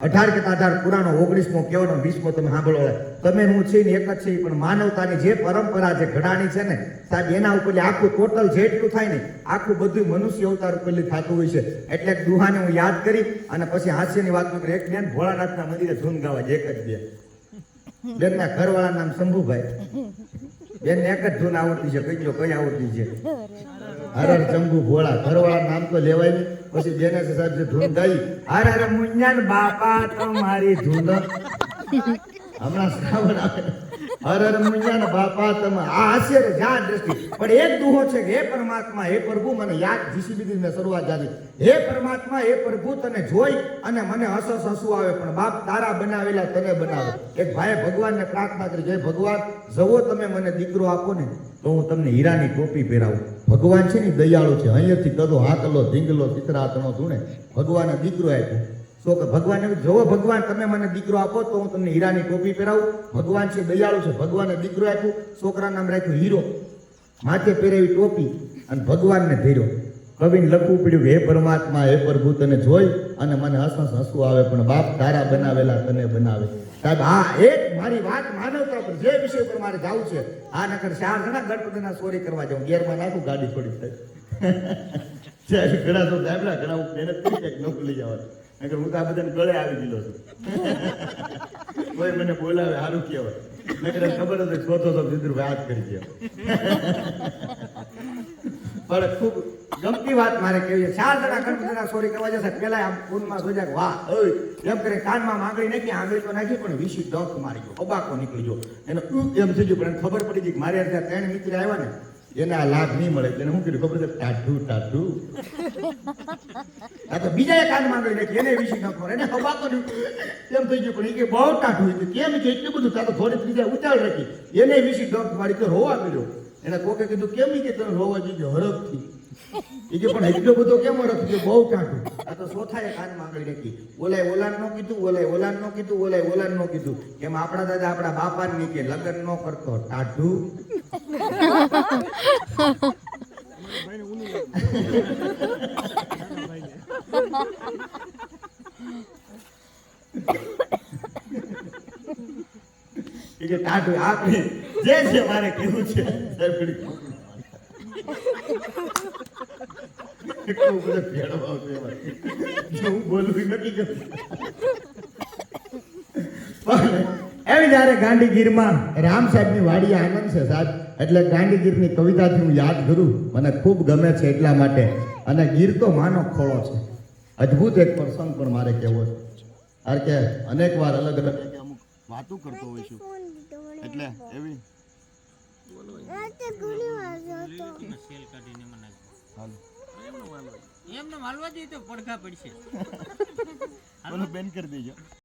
અઢાર કે અઢાર પુરાણો ઓગણીસમો કેવડો વીસમો તમે સાંભળો તમે હું છે ને એક જ છે પણ માનવતાની જે પરંપરા, જે ઘડાણી છે ને, સાહેબ, એના ઉપર આખું ટોટલ જેટલું થાય ને, આખું બધું મનુષ્ય અવતાર ઉપર થતું હોય છે. એટલે દુહાને હું યાદ કરી અને પછી હાસ્યની વાત કરી એક બેન ભોળાનાથના મંદિરે ધૂન ગાવા એક જ બે. બેનના ઘરવાળા નામ શંભુભાઈ. બેન એક જ ધૂન આવડતી છે, કઈ કઈ આવડતી છે? હરર ચંબુ ભોળા ઘરવાળા નામ તો લેવાય નહીં. પછી બેને સાહેબ જે ધૂન ગાઈ. હર હર મુંજન બાપા તમારી ધૂન. હમણાં શ્રાવણ આવે. હર હર મુંજન બાપા તમે આ રે જાણ દ્રષ્ટિ. પણ એક દુહો છે કે હે પરમાત્મા હે પ્રભુ મને યાદ જીસીબી ને શરૂઆત જાતી હે પરમાત્મા હે પ્રભુ તને જોઈ અને મને હસ હસ હસવું આવે પણ બાપ તારા બનાવેલા તને બનાવે. એક ભાઈએ ભગવાનને પ્રાર્થના કરી જય ભગવાન જવો તમે મને દીકરો આપો ને તો હું તમને હીરાની ટોપી પહેરાવું. ભગવાન છે ને, દયાળુ છે. અહીંયાથી કદો હાકલો ધીંગલો ચિત્રાતનો ધૂણે ભગવાને દીકરો આપ્યો. તો કે ભગવાન જોવો, ભગવાન, તમે મને દીકરો આપો તો હું તમને હીરાની ટોપી પહેરાવું. ભગવાન છે, દયાળુ છે ભગવાને દીકરો આપ્યું. છોકરા નામ રાખ્યું હીરો. માથે પહેરેવી ટોપી અને ભગવાનને ધીર્યો. કવિને લખવું પડ્યું, હે પરમાત્મા, હે પ્રભુ તને જોઈ અને મને હસ હસ હસવું આવે, પણ બાપ તારા બનાવેલા તને બનાવે. સાહેબ, હા એક મારી વાત માનવતા પર, જે વિષય પર મારે જવું છે, આ નકર ચાર ઘણા ગણપતિના ચોરી કરવા જાઉં. ગેરમાં નાખું, ગાડી થોડી થાય ઘણા તો દાબલા ઘણા હું મહેનત કરી કંઈક નોકરી લઈ જવાની. નકર હું તો આ ગળે આવી ગયેલો છું. કોઈ મને બોલાવે સારું કહેવાય. નકર ખબર હતી શોધો તો વિદ્રુભાઈ વાત કરી ગયો પણ ખૂબ ગમતી વાત મારે કેવી છે? ચાર જણા ગણપતિના સોરી કરવા જશે. પેલા આમ ફોનમાં સોજા વાહ. એમ કરે કાનમાં માંગણી નાખી આંગળી તો નાખી પણ વિશી ડંખ મારી ગયો. અબાકો નીકળી ગયો. એને એમ થઈ ગયું પણ એને ખબર પડી ગઈ કે મારે ત્યાં ત્રણ મિત્ર આવ્યા ને એને આ લાભ નહીં મળે. એને શું કર્યું ખબર છે? ટાઢું ટાઢું. આ તો બીજા કાન માંગણી નાખી એને વિશી ડંખ મારે. એને અબાકો નીકળ્યું. એમ થઈ ગયું પણ એ કે બહુ ટાઢું હતું કેમ કે એટલું બધું? ત્યાં તો થોડી ત્રીજા ઉચાળ રાખી. એને વિશી ડંખ મારી તો રોવા મળ્યો એને કોકે કીધું કેમ કે તને રોવા દીધો હરખથી. એ કે પણ એટલો બધો કેમ હરખ થયો બહુ કાઢું આ તો સોથાએ કાનમાં આંગળી નાખી ઓલાય ઓલાન નો કીધું ઓલાય ઓલાન નો કીધું ઓલાય ઓલાન નો કીધું. કેમ આપણા દાદા આપણા બાપા ને કે, લગ્ન નો કરતો. ટાઢું. કે ટાઢું જે છે મારે કેવું છે. સરખડી. હું બોલવું જ્યારે ગાંધીગીરમાં રામ સાહેબની વાડી આનંદ છે સાહેબ એટલે ગાંધીગીરની કવિતાથી હું યાદ કરું મને ખૂબ ગમે છે એટલા માટે. અને ગીર તો માનો ખોળો છે. અદ્ભુત એક પ્રસંગ પણ મારે કહેવો છે. કારણ કે અનેક વાર અલગ અલગ અમુક વાતો કરતો હોય છું. એટલે એવી સેલ કાઢીને એમાં નાખો. હાલો એમને માલવા જોઈએ તો પડઘા પડશે. બેન કરી દેજો.